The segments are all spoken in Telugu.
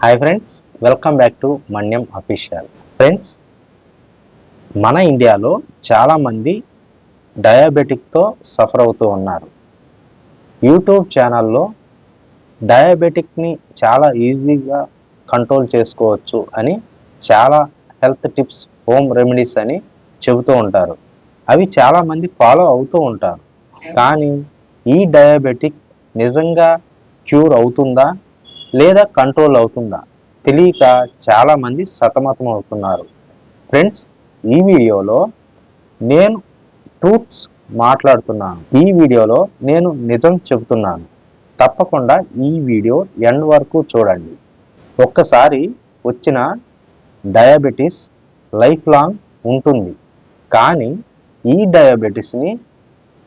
Hi friends welcome back to Manyam official friends మన ఇండియాలో చాలామంది డయాబెటిక్తో సఫర్ అవుతూ ఉన్నారు. యూట్యూబ్ ఛానల్లో డయాబెటిక్ని చాలా ఈజీగా కంట్రోల్ చేసుకోవచ్చు అని చాలా హెల్త్ టిప్స్ హోమ్ రెమెడీస్ అని చెబుతూ ఉంటారు. అవి చాలామంది ఫాలో అవుతూ ఉంటారు. కానీ ఈ డయాబెటిక్ నిజంగా క్యూర్ అవుతుందా? లేదా కంట్రోల్ అవుతుందా? తెలియక చాలామంది సతమతం అవుతున్నారు. ఫ్రెండ్స్ ఈ వీడియోలో నేను ట్రూత్స్ మాట్లాడుతున్నాను. ఈ వీడియోలో నేను నిజం చెబుతున్నాను. తప్పకుండా ఈ వీడియో ఎండ్ వరకు చూడండి. ఒక్కసారి వచ్చిన డయాబెటీస్ లైఫ్ లాంగ్ ఉంటుంది. కానీ ఈ డయాబెటీస్ని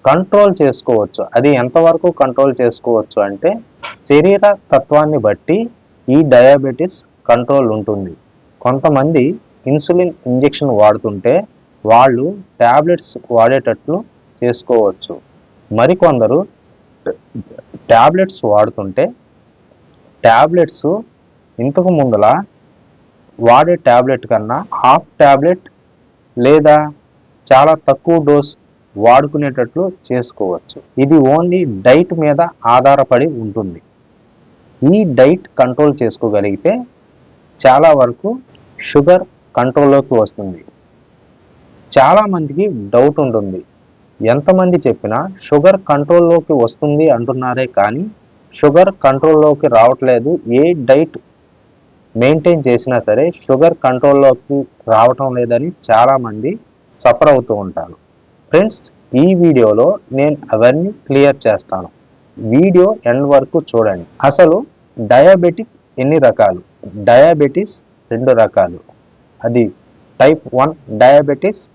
కంట్రోల్ చేసుకోవచ్చు. అది ఎంతవరకు కంట్రోల్ చేసుకోవచ్చు అంటే శరీర తత్వాన్ని బట్టి ఈ డయాబెటీస్ కంట్రోల్ ఉంటుంది. కొంతమంది ఇన్సులిన్ ఇంజెక్షన్ వాడుతుంటే వాళ్ళు ట్యాబ్లెట్స్ వాడేటట్లు చేసుకోవచ్చు. మరికొందరు ట్యాబ్లెట్స్ వాడుతుంటే ట్యాబ్లెట్స్ ఇంతకు ముందల వాడే ట్యాబ్లెట్ కన్నా హాఫ్ ట్యాబ్లెట్ లేదా చాలా తక్కువ డోస్ వాడుకునేటట్లు చేసుకోవచ్చు. ఇది ఓన్లీ డైట్ మీద ఆధారపడి ఉంటుంది. ఈ డైట్ కంట్రోల్ చేసుకోగలిగితే చాలా వరకు షుగర్ కంట్రోల్లోకి వస్తుంది. చాలామందికి డౌట్ ఉంటుంది. ఎంతమంది చెప్పినా షుగర్ కంట్రోల్లోకి వస్తుంది అంటున్నారే కానీ షుగర్ కంట్రోల్లోకి రావట్లేదు. ఏ డైట్ మెయింటైన్ చేసినా సరే షుగర్ కంట్రోల్లోకి రావటం లేదని చాలామంది సఫర్ అవుతూ ఉంటారు. ఫ్రెండ్స్ ఈ వీడియోలో నేను అవన్నీ క్లియర్ చేస్తాను. వీడియో ఎండ్ వరకు చూడండి. అసలు డయాబెటిక్ ఎన్ని రకాలు? డయాబెటీస్ రెండు రకాలు. అది టైప్ వన్ డయాబెటీస్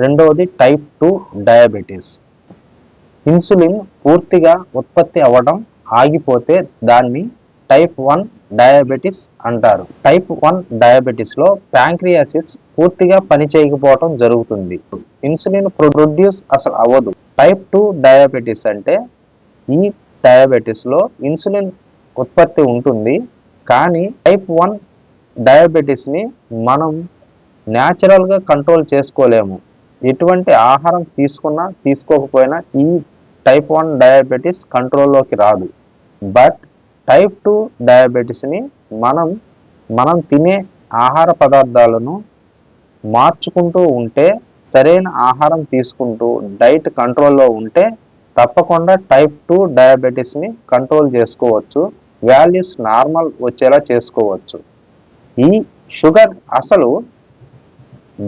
రెండవది టైప్ టూ డయాబెటీస్. ఇన్సులిన్ పూర్తిగా ఉత్పత్తి అవ్వడం ఆగిపోతే దాన్ని టైప్ వన్ డయాబెటీస్ అంటారు. టైప్ వన్ డయాబెటీస్లో ప్యాంక్రియాసిస్ పూర్తిగా పనిచేయకపోవడం జరుగుతుంది. ఇన్సులిన్ ప్రొడ్యూస్ అసలు అవ్వదు. టైప్ టూ డయాబెటీస్ అంటే ఈ డయాబెటీస్లో ఇన్సులిన్ ఉత్పత్తి ఉంటుంది. కానీ టైప్ వన్ డయాబెటీస్ని మనం న్యాచురల్గా కంట్రోల్ చేసుకోలేము. ఎటువంటి ఆహారం తీసుకున్నా తీసుకోకపోయినా ఈ టైప్ వన్ డయాబెటీస్ కంట్రోల్లోకి రాదు. బట్ టైప్ టూ డయాబెటీస్ని మనం మనం తినే ఆహార పదార్థాలను మార్చుకుంటూ ఉంటే సరైన ఆహారం తీసుకుంటూ డైట్ కంట్రోల్లో ఉంటే తప్పకుండా టైప్ టూ డయాబెటీస్ని కంట్రోల్ చేసుకోవచ్చు. వాల్యూస్ నార్మల్ వచ్చేలా చేసుకోవచ్చు. ఈ షుగర్ అసలు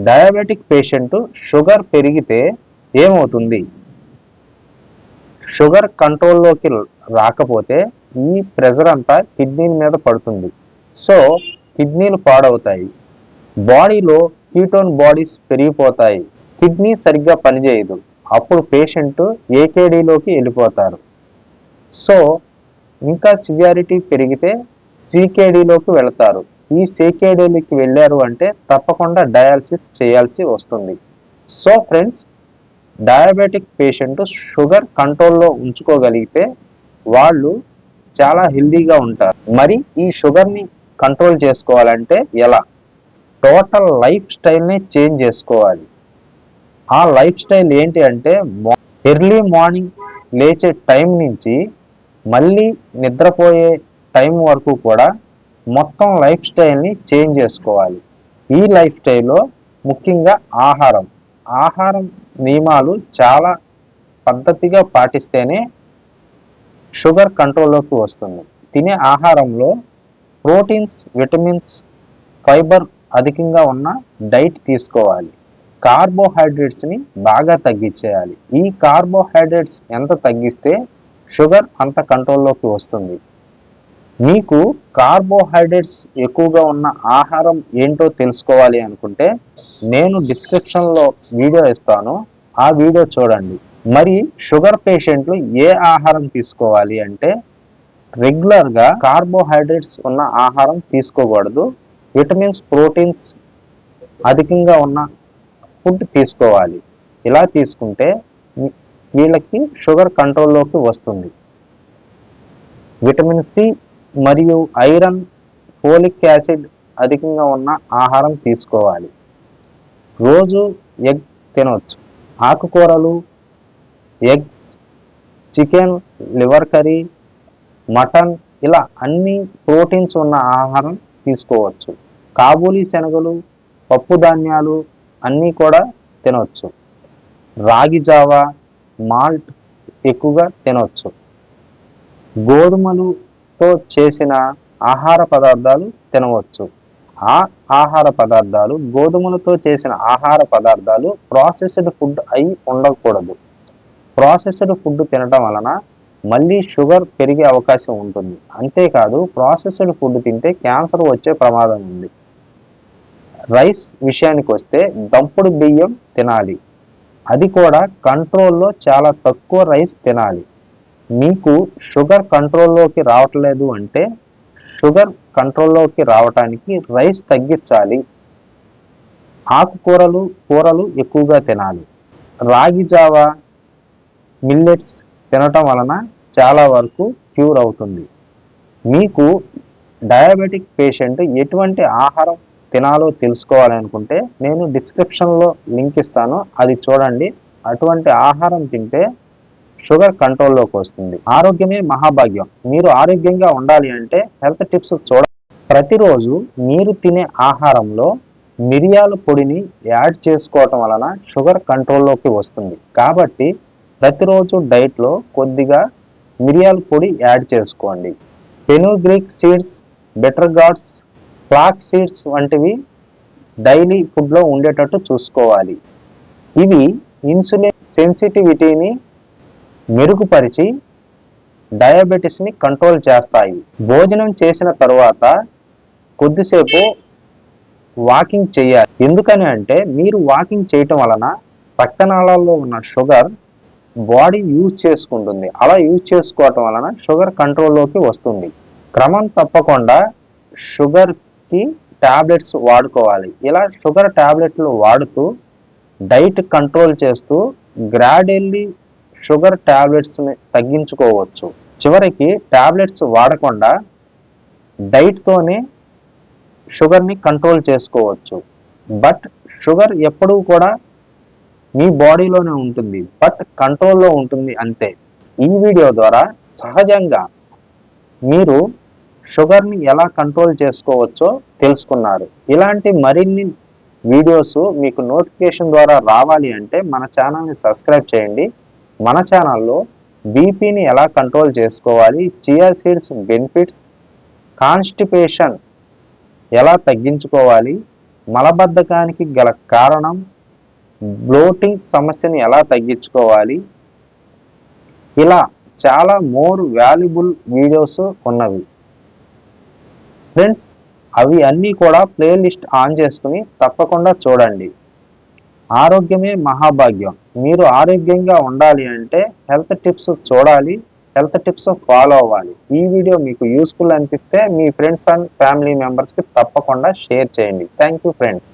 డయాబెటిక్ పేషెంట్ షుగర్ పెరిగితే ఏమవుతుంది? షుగర్ కంట్రోల్లోకి రాకపోతే ఈ ప్రెజర్ అంతా కిడ్నీల మీద పడుతుంది. సో కిడ్నీలు పాడవుతాయి. బాడీలో కీటోన్ బాడీస్ పెరిగిపోతాయి. కిడ్నీ సరిగ్గా పనిచేయదు. అప్పుడు పేషెంట్ ఏకేడీలోకి వెళ్ళిపోతారు. సో ఇంకా సివియారిటీ పెరిగితే సీకేడీలోకి వెళతారు. ఈ సీకేడీలోకి వెళ్ళారు అంటే తప్పకుండా డయాలసిస్ చేయాల్సి వస్తుంది. So friends diabetic patient sugar కంట్రోల్లో ఉంచుకోగలిగితే వాళ్ళు చాలా హెల్దీగా ఉంటారు. మరి ఈ షుగర్ని కంట్రోల్ చేసుకోవాలంటే ఎలా? టోటల్ లైఫ్ స్టైల్ని చేంజ్ చేసుకోవాలి. ఆ లైఫ్ స్టైల్ ఏంటి అంటే ఎర్లీ మార్నింగ్ లేచే టైం నుంచి మళ్ళీ నిద్రపోయే టైం వరకు కూడా మొత్తం లైఫ్ స్టైల్ని చేంజ్ చేసుకోవాలి. ఈ లైఫ్ స్టైల్లో ముఖ్యంగా ఆహారం. ఆహారం నియమాలు చాలా పద్ధతిగా పాటిస్తేనే షుగర్ కంట్రోల్లోకి వస్తుంది. తినే ఆహారంలో ప్రోటీన్స్ విటమిన్స్ ఫైబర్ అధికంగా ఉన్న డైట్ తీసుకోవాలి. కార్బోహైడ్రేట్స్ని బాగా తగ్గించేయాలి. ఈ కార్బోహైడ్రేట్స్ ఎంత తగ్గిస్తే షుగర్ అంత కంట్రోల్లోకి వస్తుంది. మీకు కార్బోహైడ్రేట్స్ ఎక్కువగా ఉన్న ఆహారం ఏంటో తెలుసుకోవాలి అనుకుంటే నేను డిస్క్రిప్షన్లో వీడియో ఇస్తాను. ఆ వీడియో చూడండి. మరి షుగర్ పేషెంట్లు ఏ ఆహారం తీసుకోవాలి అంటే రెగ్యులర్గా కార్బోహైడ్రేట్స్ ఉన్న ఆహారం తీసుకోకూడదు. విటమిన్స్ ప్రోటీన్స్ అధికంగా ఉన్న ఫుడ్ తీసుకోవాలి. ఇలా తీసుకుంటే వీళ్ళకి షుగర్ కంట్రోల్లోకి వస్తుంది. విటమిన్ సి మరియు ఐరన్ ఫోలిక్ యాసిడ్ అధికంగా ఉన్న ఆహారం తీసుకోవాలి. రోజు ఎగ్ తినవచ్చు ఆకుకూరలు eggs chicken liver curry mutton ఇలా అన్ని ప్రోటీన్స్ ఉన్న ఆహారం తీసుకోవచ్చు. కాబూలీ శనగలు పప్పు ధాన్యాలు అన్నీ కూడా తినవచ్చు రాగి జావ మాల్ట్ ఎక్కువగా తినవచ్చు గోధుమలతో చేసిన ఆహార పదార్థాలు తినవచ్చు. ఆ ఆహార పదార్థాలు గోధుమలతో చేసిన ఆహార పదార్థాలు ప్రాసెస్డ్ ఫుడ్ అయి ఉండకూడదు. ప్రాసెస్డ్ ఫుడ్ తినడం వలన మళ్ళీ షుగర్ పెరిగే అవకాశం ఉంటుంది. అంతేకాదు ప్రాసెస్డ్ ఫుడ్ తింటే క్యాన్సర్ వచ్చే ప్రమాదం ఉంది. రైస్ విషయానికి వస్తే దంపుడు బియ్యం తినాలి. అది కూడా కంట్రోల్లో చాలా తక్కువ రైస్ తినాలి. మీకు షుగర్ కంట్రోల్లోకి రావట్లేదు అంటే షుగర్ కంట్రోల్లోకి రావటానికి రైస్ తగ్గించాలి. ఆకుకూరలు కూరలు ఎక్కువగా తినాలి. రాగి జావ మిల్లెట్స్ తినటం వలన చాలా వరకు క్యూర్ అవుతుంది. మీకు డయాబెటిక్ పేషెంట్ ఎటువంటి ఆహారం తినాలో తెలుసుకోవాలనుకుంటే నేను డిస్క్రిప్షన్లో లింక్ ఇస్తాను. అది చూడండి. అటువంటి ఆహారం తింటే షుగర్ కంట్రోల్లోకి వస్తుంది. ఆరోగ్యమే మహాభాగ్యం. మీరు ఆరోగ్యంగా ఉండాలి అంటే హెల్త్ టిప్స్ చూడ ప్రతిరోజు మీరు తినే ఆహారంలో మిరియాల పొడిని యాడ్ చేసుకోవటం వలన షుగర్ కంట్రోల్లోకి వస్తుంది. కాబట్టి ప్రతిరోజు డైట్లో కొద్దిగా మిరియాల పొడి యాడ్ చేసుకోండి. Fenugreek seeds bitter gourds flax seeds వంటివి డైలీ ఫుడ్లో ఉండేటట్టు చూసుకోవాలి. ఇవి ఇన్సులిన్ సెన్సిటివిటీని మెరుగుపరిచి డయాబెటీస్ని కంట్రోల్ చేస్తాయి. భోజనం చేసిన తర్వాత కొద్దిసేపు వాకింగ్ చేయాలి. ఎందుకని అంటే మీరు వాకింగ్ చేయటం వలన రక్తనాళాల్లో ఉన్న షుగర్ బాడీ యూజ్ చేసుకుంటుంది. అలా యూజ్ చేసుకోవటం వలన షుగర్ కంట్రోల్లోకి వస్తుంది. క్రమం తప్పకుండా షుగర్ షుగర్కి టాబ్లెట్స్ వాడుకోవాలి. ఇలా షుగర్ టాబ్లెట్లు వాడుతూ డైట్ కంట్రోల్ చేస్తూ గ్రాడెల్లీ షుగర్ టాబ్లెట్స్ని తగ్గించుకోవచ్చు. చివరికి టాబ్లెట్స్ వాడకుండా డైట్తోనే షుగర్ని కంట్రోల్ చేసుకోవచ్చు. బట్ షుగర్ ఎప్పుడూ కూడా మీ బాడీలోనే ఉంటుంది. బట్ కంట్రోల్లో ఉంటుంది అంతే ఈ వీడియో ద్వారా సహజంగా మీరు షుగర్ని ఎలా కంట్రోల్ చేసుకోవచ్చో తెలుసుకున్నారు. ఇలాంటి మరిన్ని వీడియోస్ మీకు నోటిఫికేషన్ ద్వారా రావాలి అంటే మన ఛానల్ని సబ్స్క్రైబ్ చేయండి. మన ఛానల్లో బీపీని ఎలా కంట్రోల్ చేసుకోవాలి చియా సీడ్స్ బెనిఫిట్స్ కాన్స్టిపేషన్ ఎలా తగ్గించుకోవాలి మలబద్ధకానికి గల కారణం బ్లోటింగ్ సమస్యని ఎలా తగ్గించుకోవాలి ఇలా చాలా మోర్ వాల్యుబుల్ వీడియోస్ ఉన్నవి. ఫ్రెండ్స్ అవి అన్నీ కూడా ప్లేలిస్ట్ ఆన్ చేసుకుని తప్పకుండా చూడండి. ఆరోగ్యమే మహాభాగ్యం. మీరు ఆరోగ్యంగా ఉండాలి అంటే హెల్త్ టిప్స్ చూడాలి హెల్త్ టిప్స్ ఫాలో అవ్వాలి. ఈ వీడియో మీకు యూస్ఫుల్ అనిపిస్తే మీ ఫ్రెండ్స్ అండ్ ఫ్యామిలీ మెంబర్స్కి తప్పకుండా షేర్ చేయండి. Thank you friends